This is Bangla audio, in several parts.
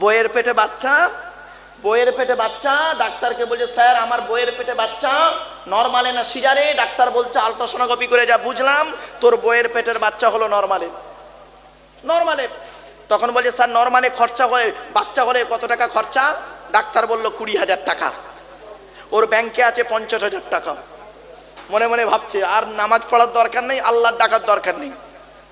বইয়ের পেটে বাচ্চা, বইয়ের পেটে বাচ্চা, ডাক্তারকে বলছে, স্যার, আমার বইয়ের পেটে বাচ্চা, নর্মালে না সিজারে? ডাক্তার বলছে আলট্রাসোনোগ্রাফি করে যা, বুঝলাম, তোর বইয়ের পেটের বাচ্চা হলো নর্মালে। নর্মালে। তখন বলছে, স্যার, নর্মালে খরচা হলে, বাচ্চা হলে কত টাকা খরচা? ডাক্তার বলল, কুড়ি হাজার টাকা। ওর ব্যাংকে আছে পঞ্চাশ হাজার টাকা। মনে মনে ভাবছে, আর নামাজ পড়ার দরকার নেই, আল্লাহর ডাকার দরকার নেই।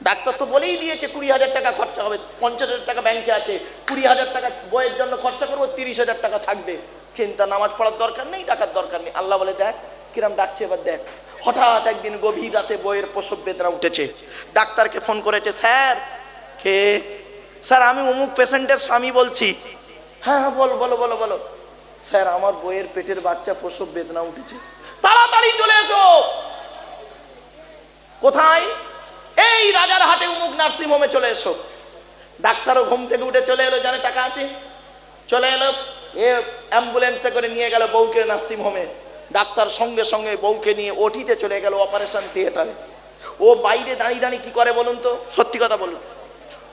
ডাক্তার তো বলেই দিয়েছে কুড়ি হাজার টাকা খরচা হবে, পঞ্চাশ হাজার টাকা ব্যাংকে আছে, কুড়ি হাজার টাকা বইয়ের জন্য খরচা করব, তিরিশ হাজার টাকা থাকবে। চিন্তা, নামাজ পড়ার দরকার নেই, ডাকার দরকার নেই। আল্লাহ বলে, দেখ, কিরম ডাকছে, এবার দেখ। হঠাৎ একদিন গভীর রাতে বইয়ের প্রসব বেদনা উঠেছে। ডাক্তারকে ফোন করেছে, স্যার, কে? স্যার, আমি অমুক পেশেন্টের স্বামী বলছি। হ্যাঁ হ্যাঁ বলো বলো বলো বলো। স্যার, আমার বইয়ের পেটের বাচ্চা প্রসব বেদনা উঠেছে। তাড়াতাড়ি চলে এসো! কোথায়? এই রাজার হাটে উমুক নার্সিং হোমে চলে এসো। ডাক্তারও ঘুম থেকে উঠে চলে এলো, জানে টাকা আছে? চলে এলো, এ অ্যাম্বুলেন্সে করে নিয়ে গেল বউকে নার্সিং হোমে। ডাক্তার সঙ্গে সঙ্গে বউকে নিয়ে ওটিতে চলে গেল অপারেশন থিয়েটারে। ও বাইরে দাঁড়িয়ে দাঁড়িয়ে কি করে বলুন তো? সত্যি কথা বলুন।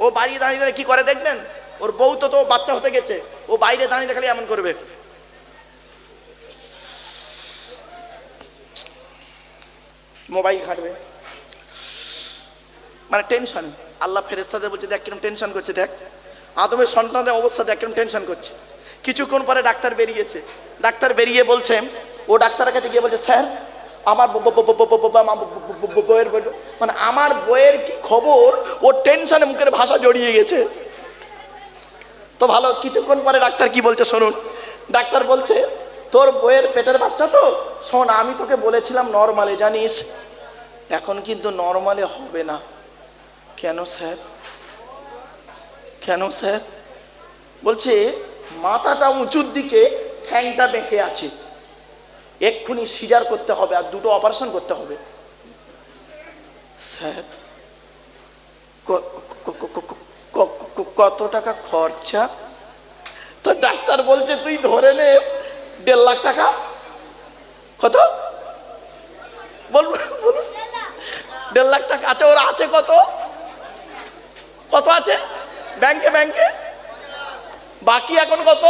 ও বাইরে দাঁড়িয়ে দাঁড়িয়ে কি করে দেখবেন? ওর বউ তো তো বাচ্চা হতে গেছে। ও বাইরে দাঁড়িয়ে দেখলে এমন করবে। মোবাইল ঘাটবে। মানে টেনশন আল্লাহ ফেরেস্তাদের বলছে, দেখ কিরম টেনশন করছে, দেখ। আদমের সন্তানদের অবস্থা দেখ কিরম টেনশন করছে। কিছুক্ষণ পরে ডাক্তার বেরিয়েছে। ডাক্তার বেরিয়ে বলছে, ও ডাক্তারের কাছে গিয়ে বলছে, স্যার, আমার ব- ব- ব- ব- ব- ব- আমার ব- ব- ব- ব- বইয়ের বই- মানে আমার বইয়ের কি খবর? ও টেনশনে মুখের ভাষা জড়িয়ে গেছে। তো ভালো, কিছুক্ষণ পরে ডাক্তার কি বলছে শুনুন। ডাক্তার বলছে, তোর বইয়ের পেটের বাচ্চা তো? শোন, আমি তোকে বলেছিলাম নর্মালে, জানিস? এখন কিন্তু নর্মালে হবে না। কেন স্যার? কেন স্যার? বলছে, মাথাটা উঁচুর দিকে ঠ্যাংটা বেঁকে আছে। এক্ষুনি সিজার করতে হবে আর দুটো অপারেশন করতে হবে। স্যার কত টাকা খরচা? তো ডাক্তার বলছে, তুই ধরে নে, দেড় লাখ টাকা। কত? বলব দেড় লাখ টাকা আছে ওরা আছে কত? কত আছে? ব্যাংকে ব্যাংকে? বাকি এখন কত?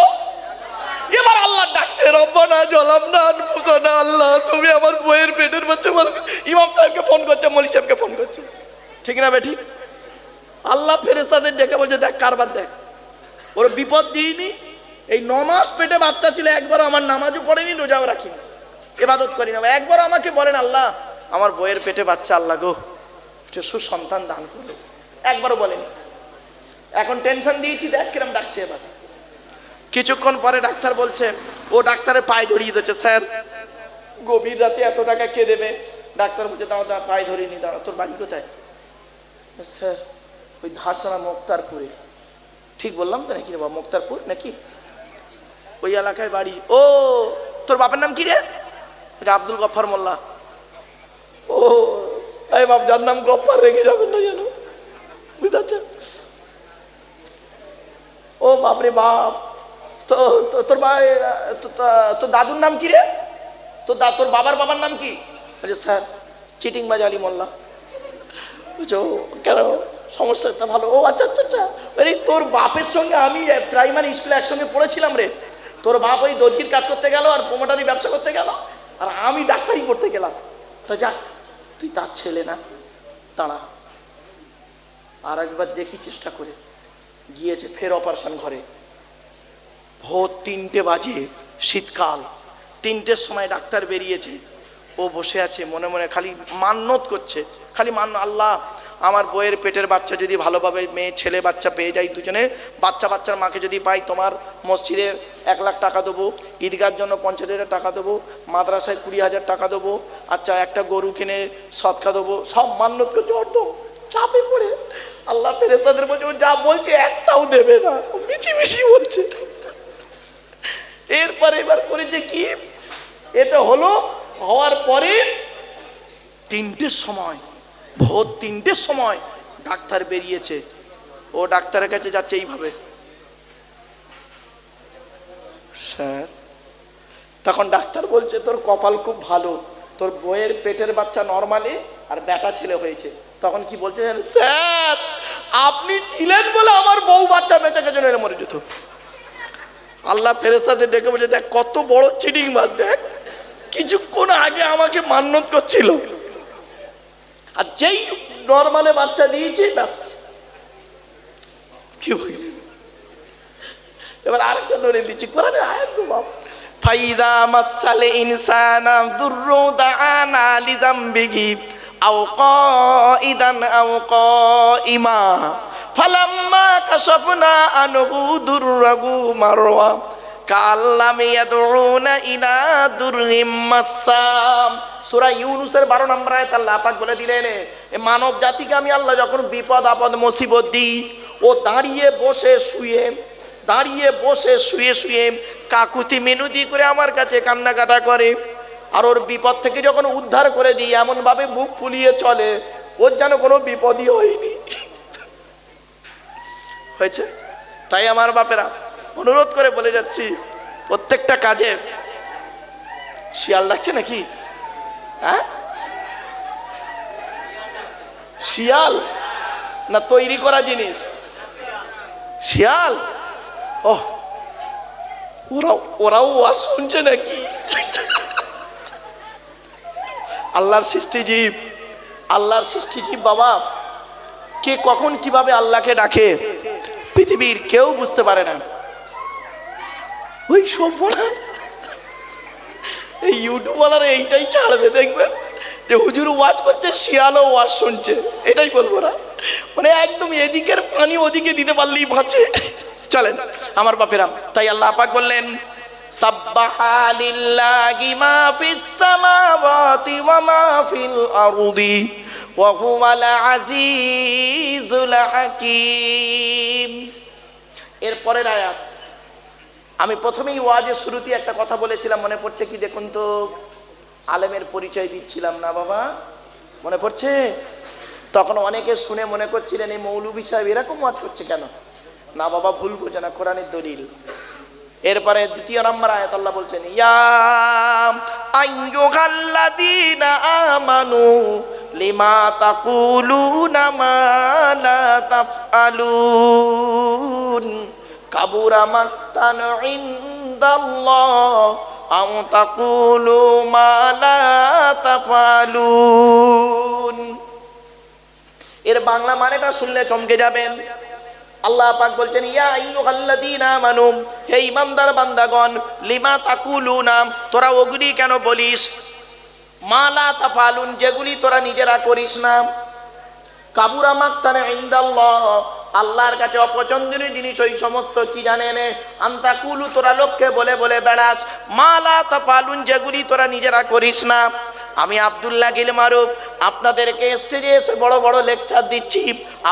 এবার আল্লাহ ডাকছে, রব্বানা জলাম না না আল্লাহ, তুমি আমার বইয়ের পেটের বাচ্চা বলো। ইমাম সাহেবকে ফোন করছে মলি সাহেবকে ফোন করছে। ঠিক না বেঠিক আল্লাহ ফেরেস্তাদের ডেকে বলছে, দেখ কারবার দেখ। ওর বিপদ দিইনি। এই ন মাস পেটে বাচ্চা ছিল একবার আমার নামাজও পড়েনি, রোজাও রাখিনি। এবাদত করি না। একবার আমাকে বলেন, আল্লাহ, আমার বইয়ের পেটে বাচ্চা, আল্লাহ গো সুসন্তান দান করো একবারও বলেন। এখন টেনশন দিয়েছি, দেখ কিরম ডাকছে এবার। কিছুক্ষণ পরে ডাক্তার বলছে, ও ডাক্তারের পায়ে ধরিয়ে দিচ্ছে স্যার। গভীর রাতে এত টাকা কে দেবে? ডাক্তার বলছে দাঁড়া দাঁড়া পায়ে ধরিয়ে নি দাঁড়া তোর বাড়ি কোথায়? স্যার, ওই ধারসানা মোক্তারপুরে। ঠিক বললাম তো নাকি বাবা, মোক্তারপুর নাকি? ওই এলাকায় বাড়ি। ও, তোর বাপের নাম কি রে? আব্দুল গফার মোল্লা। ও, এই বাপ, যার নাম গফার রেখে যাবেন না যেন। বুঝতে ও বাপরে বাপ। তো তোর বা তোর দাদুর নাম কি রে? তোর দা, তোর বাবার বাবার নাম কি? বলছে স্যার চিটিং বাজ আলী মোল্লা। বুঝছ? কেন? সমস্যা তা ভালো। ও আচ্ছা আচ্ছা আচ্ছা। আরে তোর বাপের সঙ্গে আমি প্রাইমারি স্কুলে একসঙ্গে পড়েছিলাম রে। তোর বাপ ওই দর্জির কাজ করতে গেল আর প্রমোটারি ব্যবসা করতে গেল আর আমি ডাক্তারি পড়তে গেলাম। তা যাক, তুই তার ছেলে না। দাঁড়া। আর একবার দেখি চেষ্টা করে। গিয়েছে ফের অপারেশন ঘরে। ভোর তিনটে বাজে শীতকাল। তিনটের সময় ডাক্তার বেরিয়েছে। ও বসে আছে, মনে মনে খালি মান্যত করছে। খালি মান্য আল্লাহ, আমার বইয়ের পেটের বাচ্চা যদি ভালোভাবে মেয়ে, ছেলে, বাচ্চা পেয়ে যায় দুজনে, বাচ্চা, বাচ্চার মাকে যদি পাই, তোমার মসজিদের এক লাখ টাকা দেবো, ঈদগার জন্য পঞ্চাশ হাজার টাকা দেবো, মাদ্রাসায় কুড়ি হাজার টাকা দেবো আচ্ছা একটা গরু কিনে সৎকা দেবো, সব মান্যত করছে অর্ধ। চাপে পড়ে। আল্লাহ ফেরেস্তাদের বলছে, ও যা বলছে একটাও দেবে না। ও মিছি মিছি বলছে এরপরে এবার করেছে কি? এটা হলো, হওয়ার পরে তিনটের সময়, ভোর তিনটের সময় ডাক্তার বেরিয়েছে। ও ডাক্তারের কাছে যাচ্ছে এইভাবে। স্যার, তখন ডাক্তার বলছে, তোর কপাল খুব ভালো। তোর বইয়ের পেটের বাচ্চা নর্মালি আর ব্যাটা ছেলে হয়েছে। তখন কি বলছে স্যার, আপনি ছিলেন বলে আমার বউ বাচ্চা বেঁচে গেছে এর মরে যেত। আল্লাহ ফেরেস্তাদের ডেকে বলছে, দেখ, কত বড় চিটিং মাছ, দেখ। কিছুক্ষণ আগে আমাকে মান্যত করছিল। আর যেই নর্মালে বাচ্চা দিয়েছি, ব্যাস। কি বললেন এবার আরেকটা ধরে দিচ্ছি কোরআনে আয়াত গো বাপ ফাইদা মাসালে ইনসানা দাআনা লিযামবিহি আও কাইদান আও কাইমা ফালাম্মা কাশাফনা আনহু দুররাহু মারওয়া। কাল্লাম ইয়াদউনা ইলা দুররিম মাসাম। সূরা ইউনূসের 12 নম্বর বলে দিলেন মানব জাতিকে আমি আল্লাহ যখন বিপদ, আপদ, মুসিবত দিই, ও দাঁড়িয়ে বসে শুয়ে, দাঁড়িয়ে বসে শুয়ে শুয়ে কাকুতি মিনতি করে আমার কাছে কান্নাকাটা করে। আর ওর বিপদ থেকে যখন উদ্ধার করে দিই এমনভাবে বুক ফুলিয়ে চলে, ওর যেন কোনো বিপদই হয়নি। হয়েছে? তাই আমার বাপেরা অনুরোধ করে বলে যাচ্ছি, প্রত্যেকটা কাজে শিয়াল লাগছে নাকি? হ্যাঁ? শিয়াল? না তৈরি করা জিনিস? শিয়াল? ওরাও ওয়াজ শুনছে নাকি? আল্লাহর সৃষ্টি জীব। আল্লাহর সৃষ্টি জীব বাবা, কে কখন কীভাবে আল্লাহকে ডাকে, পৃথিবীর কেউ বুঝতে পারে না। ওই সব এই ইউটিউবওয়ালারা এইটাই ছাড়বে, দেখবেন? যে হুজুর ওয়াজ করছে, শিয়ালও ওয়াজ শুনছে। এটাই বলব না। মানে একদম এদিকের পানি ওদিকে দিতে পারলেই বাঁচে। চলেন, আমার বাপেরা, তাই আল্লাহ আপাক বললেন সাব্বাহা লিল্লাহি মা ফিস সামাওয়াতি ওয়া মা ফিল আরদি ওয়া হুয়াল আজিজুল হাকীম। এর পরের আয়াত। আমি প্রথমেই ওয়াজের শুরুতে একটা কথা বলেছিলাম, মনে পড়ছে কি দেখুন তো? আলেমের পরিচয় দিচ্ছিলাম না বাবা, মনে পড়ছে? তখন অনেকে শুনে মনে করছিলেন, এই মৌলবী সাহেব এরকম ওয়াজ করছে কেন? না বাবা, ভুল বোঝে না, কোরআনের দলিল। এরপরে দ্বিতীয় নম্বর আয়াত আল্লাহ বলছেন, ইয়া আইয়ুহাল্লাযীনা আমানু লিমা তাকুলুনা মা লা তাফআলুন? কাবুরা মাক্তান ইনদাল্লাহ আও তাকুলু মা লা তাফআলুন? এর বাংলা মানেটা শুনলে চমকে যাবেন। আল্লাহ পাক বলছেন, ইয়া আইয়ুহাল্লাযীনা আমানু, হে ইমানদার বান্দাগণ, লিমা তাকুলুনা, তোরা ওগুলি কেন বলিস? মালা তাফালুন, যেগুলি তোরা নিজেরা করিস না। কাবুরা মাক্তানে ইনদাল্লাহ, আল্লাহর কাছে অপছন্দনীয় জিনিস ওই সমস্ত কি জানেন আন্তা কুলু তোরা লোককে বলে বলে বেড়াস। মালা তাফালুন, যেগুলি তোরা নিজেরা করিস না। আমি আবদুল্লাহ গিল মারুফ, আপনাদেরকে স্টেজে এসে বড় বড় লেকচার দিচ্ছি।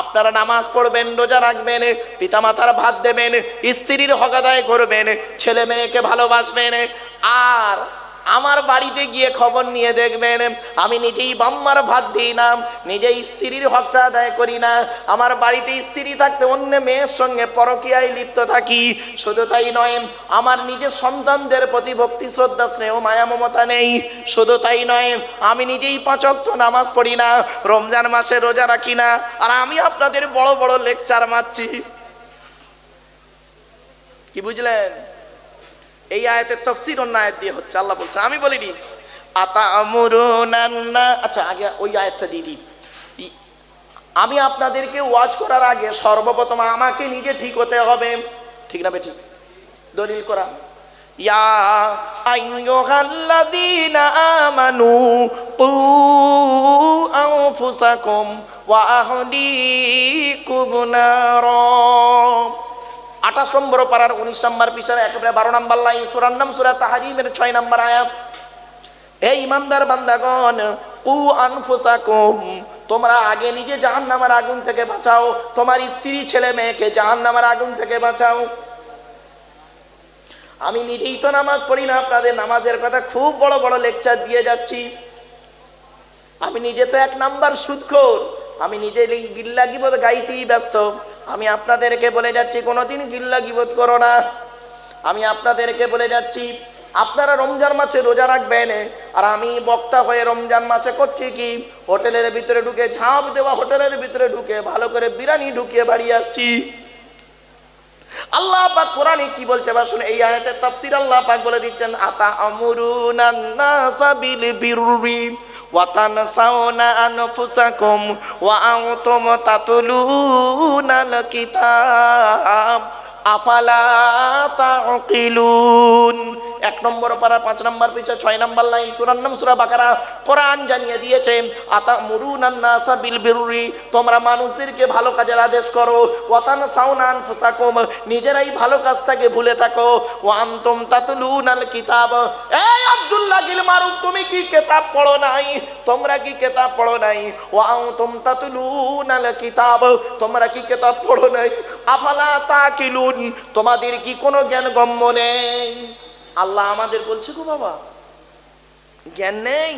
আপনারা নামাজ পড়বেন, রোজা রাখবেন, পিতামাতার ভাত দেবেন, স্ত্রীর হকাদায় করবেন, ছেলে মেয়েকে ভালোবাসবেন। আর আমার বাড়িতে গিয়ে খবর নিয়ে দেখবেন, আমি নিজেই বাম্মার ভাত দিই না, নিজেই স্ত্রীর হকটা আদায় করি না, আমার বাড়িতে স্ত্রী থাকতে অন্য মেয়ের সঙ্গে পরকীয়ায় লিপ্ত থাকি, শুধু তাই নয়, আমার নিজের সন্তানদের প্রতি ভক্তি, শ্রদ্ধা, স্নেহ, মায়া, মমতা নেই, শুধু তাই নয়, আমি নিজেই পাঁচক্ত নামাজ পড়ি না, রমজান মাসে রোজা রাখি না, আর আমি আপনাদের বড় বড় লেকচার মারছি। কি বুঝলেন? এই আয়াতের তফসির অন্য আয়াত দিয়ে হচ্ছে, আল্লাহ বলছে আমি বলিনি আতা আমরুনান্না আচ্ছা আগে ওই আয়াতটা দিয়ে দিই। আমি আপনাদেরকে ওয়াজ করার আগে সর্বপ্রথম আমাকে নিজে ঠিক হতে হবে। ঠিক না ঠিক দলিল করা। ইয়া আইয়ুহাল্লাযীনা আমানু কু আনফুসাকুম ওয়া আহলিকুম নারা। আঠাশ নম্বর পাড়ার উনিশ নম্বর পিছনে একেবারে বারো নম্বর লাইন, সুরার নাম সুরা তাহারিমের ছয় নম্বর আয়াত। এই ইমানদার বান্দাগণ উ আনফুসাকুম, তোমরা আগে নিজে জাহান্নামের আগুন থেকে বাঁচাও, তোমার স্ত্রী ছেলে মেয়েকে জাহান্নামের আগুন থেকে বাঁচাও। আমি নিজেই তো নামাজ পড়ি না, আপনাদের নামাজের কথা খুব বড় বড় লেকচার দিয়ে যাচ্ছি। আমি নিজে তো এক নাম্বার সুদখোর আমি নিজে গিল্লা গিবত গাইতেই ব্যস্ত? আমি আপনাদেরকে বলে যাচ্ছি, কোনোদিন গিল্লা গিবত করো না। আমি আপনাদেরকে বলে যাচ্ছি, আপনারা রমজান মাসে রোজা রাখবেন, আর আমি বক্তা হয়ে রমজান মাসে করছি কি? হোটেলের ভিতরে ঢুকে ঝাঁপ দেওয়া, হোটেলের ভিতরে ঢুকে ভালো করে বিরিয়ানি ঢুকিয়ে বাড়ি আসছি। আল্লাহ পাক কোরআনে কি বলছে? বা শুনে এই আয়াতে তাফসীর আল্লাহ পাক বলে দিচ্ছেন আতা আমরুনান নাসা বিল বিররি। আনফুসাকুম ওয়া আনতুম তাতলুনাল কিতাব আফালা তাকিলুন এক নম্বর পারা, পাঁচ নম্বর পিছে, ছয় নম্বর লাইন, সুরার নাম সুরা বাকারা। কোরআন জানিয়ে দিয়েছে আতা মুরুনান নাসা বিল বিরুরি, তোমরা মানুষদেরকে ভালো কাজের আদেশ করো। ওয়াতান সাউনান ফুসাকুম নিজেরাই ভালো কাজ থেকে ভুলে থাকো। ও আনতুম তাতলুনাল কিতাব। এই আব্দুল্লাহ গিল মারুফ, তুমি কি কিতাব পড়ো নাই? তোমরা কি কিতাব পড়ো নাই? ও আনতুম তাতলুনাল কিতাব, তোমরা কি কিতাব পড়ো নাই? আফালা তাকিলুন, তোমাদের কি কোনো জ্ঞান গম্য নেই? আল্লাহ আমাদের বলছে গো বাবা, জ্ঞান নেই?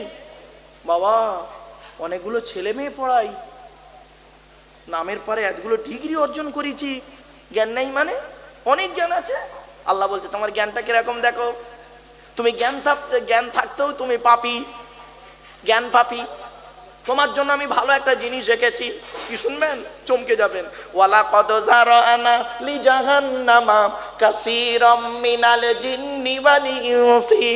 বাবা, অনেকগুলো ছেলে মেয়ে পড়াই, নামের পরে এতগুলো ডিগ্রি অর্জন করেছি। জ্ঞান নেই মানে? অনেক জ্ঞান আছে? আল্লাহ বলছে, তোমার জ্ঞানটা কীরকম দেখো? তুমি জ্ঞান থাকতে, জ্ঞান থাকতেও তুমি পাপি। জ্ঞান পাপি। তোমার জন্য আমি ভালো একটা জিনিস রেখেছি। কি শুনবেন? চমকে যাবেন। ওয়ালা কদ জারানা লি জাহান্নামা কাসীরাম মিনাল জিন্নি ওয়াল ইনসি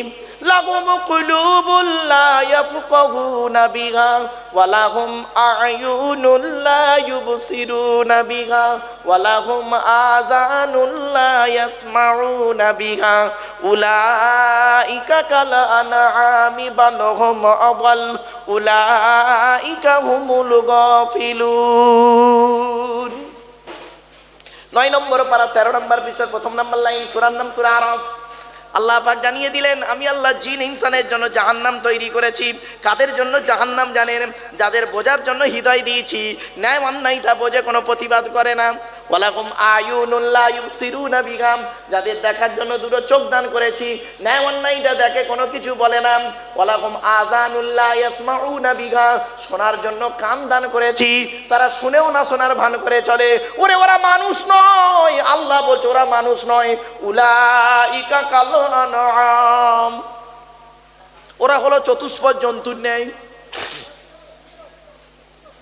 লাহুম কুলুবুল লা ইয়াফকাহুনা বিহা ওয়া লাহুম আ'য়ুনুল লা ইউবসিরুনা বিহা ওয়া লাহুম আযানুল লা ইয়াসমাউনা বিহা উলাইকা কাল আনআমি বাল হুম আদাল, উলাইকা হুমুল গাফিলুন। নয় নম্বর পারা, তেরো নম্বর পিছর প্রথম নম্বর লাইন, সুরার নাম সুরা আরফ। আল্লাহ পাক জানিয়ে দিলেন, আমি আল্লাহ জিন ইনসানের জন্য জাহান্নাম তৈরি করেছি। কাদের জন্য জাহান্নাম জানেন? যাদের বোঝার জন্য হৃদয় দিয়েছি। ন্যায় অন্যায়টা বোঝে, কোনো প্রতিবাদ করে না। ওয়ালাকুম আয়ুনুল্লাহ ইউসিরুনা বিগাম যাদের দেখার জন্য দুটো চোখ দান করেছি, ন্যায় অন্যায়টা দেখে কোনো কিছু বলে না। ওয়ালাকুম আযানুল্লাহ ইয়াসমাউনা বিগা শোনার জন্য কান দান করেছি, তারা শুনেও না শোনার ভান করে চলে। ওরে, ওরা মানুষ নয়, আল্লাহ বলছে ওরা মানুষ নয়। উলাইকা কাল ওরা হলো চতুষ্পদ জন্তুর ন্যায়।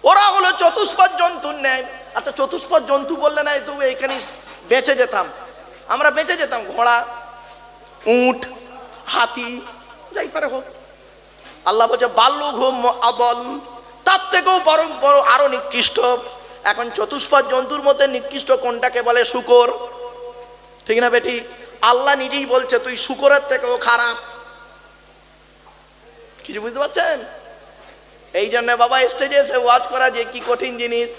ওরা হলো চতুষ্পদ জন্তুর ন্যায়। আচ্ছা চতুষ্পদ জন্তু বললে না, তবু এখানে বেঁচে যেতাম। আমরা বেঁচে যেতাম, ঘোড়া, উট, হাতি, যাই পারে হোক। আল্লাহ বলছে বাল্য ঘুম আদল, তার থেকেও বড় বড়, আরও নিকৃষ্ট। এখন চতুষ্পদ জন্তুর মধ্যে নিকৃষ্ট কোনটাকে বলে শুকর? ঠিক না বেটি? আল্লাহ নিজেই বলছে, তুই শুকরের থেকেও খারাপ। কিছু বুঝতে পারছেন? এই জন্য বাবা স্টেজে এসে ওয়াজ করা যে কি কঠিন জিনিস।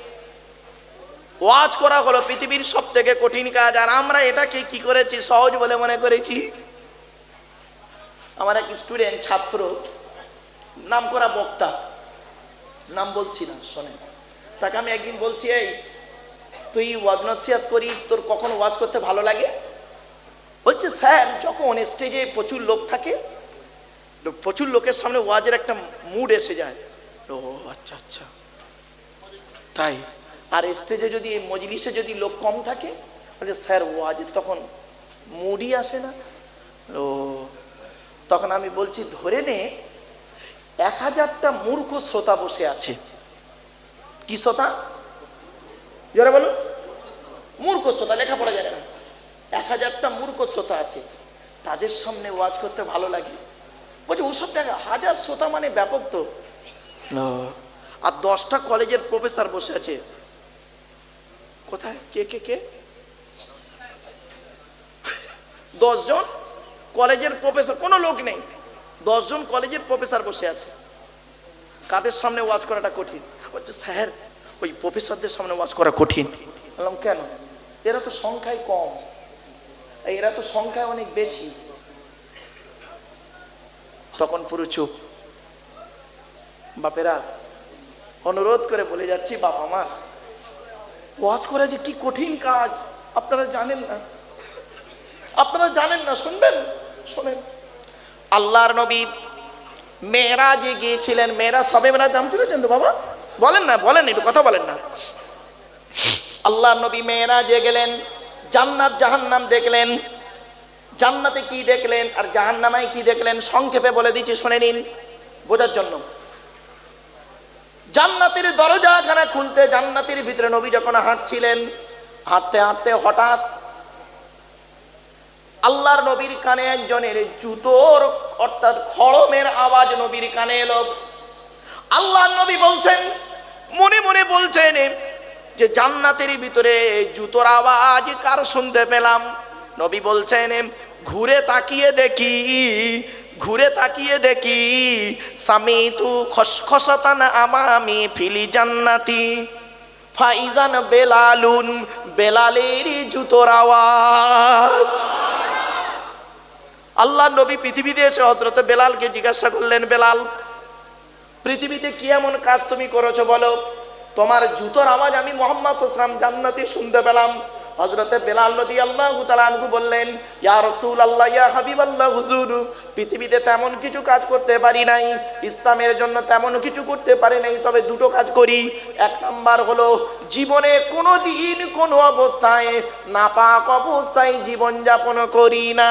ওয়াজ করা হলো পৃথিবীর সব থেকে কঠিন কাজ, আর আমরা এটাকে কি করেছি, সহজ বলে মনে করেছি? আমার এক স্টুডেন্ট ছাত্র, নাম করা বক্তা। নাম বলছি না, শোনেন। তাকে আমি একদিন বলছি, এই, তুই ওয়াজ নসিহাত করিস, তোর কখন ওয়াজ করতে ভালো লাগে? বলছে, স্যার, যখন স্টেজে প্রচুর লোক থাকে, প্রচুর লোকের সামনে ওয়াজের একটা মুড এসে যায়। ও আচ্ছা আচ্ছা। তাই? আর স্টেজে যদি, মজলিসে যদি লোক কম থাকে বলছে স্যার, ওয়াজের তখন মুডই আসে না। ও, তখন আমি বলছি, ধরে নে, এক হাজারটা মূর্খ শ্রোতা বসে আছে। কি শ্রোতা? জোরে বলুন। মূর্খ শ্রোতা, লেখাপড়া জানে না। এক হাজারটা মূর্খ শ্রোতা আছে। তাদের সামনে ওয়াজ করতে ভালো লাগে। বলছে, ওসব দেখা হাজার শ্রোতা মানে ব্যাপক তো। আর দশটা কলেজের প্রফেসর বসে আছে। কোথায়? কে কে কে? দশজন কলেজের প্রফেসর, কোনো লোক নেই। দশজন কলেজের প্রফেসর বসে আছে। কাদের সামনে ওয়াজ করাটা কঠিন? স্যার, ওই প্রফেসরদের সামনে ওয়াজ করা কঠিন। বললাম, কেন? এরা তো সংখ্যায় কম। এরা তো সংখ্যায় অনেক বেশি। তখন পুরো চুপ। বাপেরা, অনুরোধ করে বলে যাচ্ছি বাবা মা ওয়াজ করা যে কি কঠিন কাজ, আপনারা জানেন না। আপনারা জানেন না, শুনবেন? শোনেন। আল্লাহর নবী মেয়েরা যে গিয়েছিলেন। মেয়েরা সবে মেয়েরা জাম শুনেছেন তো বাবা? বলেন না, বলেন একটু কথা বলেন না। আল্লাহর নবী মেয়েরা যে গেলেন, জান্নাত জাহান্নাম দেখলেন। জান্নাতে কি দেখলেন আর জাহান্নামায় কি দেখলেন? সংক্ষেপে বলে দিচ্ছি, শুনে নিন। বোঝার জন্য। জান্নাতের দরজাখানা খুলতে জান্নাতের ভিতরে নবী যখন হাঁটছিলেন, হাঁটতে হাঁটতে হঠাৎ আল্লাহর নবীর কানে একজনের জুতোর অর্থাৎ খড়মের আওয়াজ নবীর কানে এলো। আল্লাহ নবী বলছেন, মনে মনে বলছেন যে জান্নাতের ভিতরে জুতোর আওয়াজ কার শুনতে পেলাম? নবী বলছেন, ঘুরে তাকিয়ে দেখি ঘুরে তাকিয়ে দেখি সামি তু খসখসতান আমামি ফিলি জান্নাতি। ফাইজান বেলালুন বেলালের জুতোর আওয়াজ। আল্লাহ নবী পৃথিবীতে এসে হজরত বেলালকে জিজ্ঞাসা করলেন, বেলাল, পৃথিবীতে কি এমন কাজ তুমি করেছ বলো? তোমার জুতোর আওয়াজ আমি মোহাম্মদ জান্নাতে শুনতে পেলাম। হজরতে বেলাল নদী আল্লাহ তালানহু বললেন, ইয়া আল্লাহ ইয়া হাবিব হুজুর, পৃথিবীতে তেমন কিছু কাজ করতে পারি নাই, ইসলামের জন্য তেমন কিছু করতে পারি নাই, তবে দুটো কাজ করি। এক নাম্বার হলো, জীবনে কোনো দিন কোনো অবস্থায় নাপাক অবস্থায় জীবন যাপন করি না।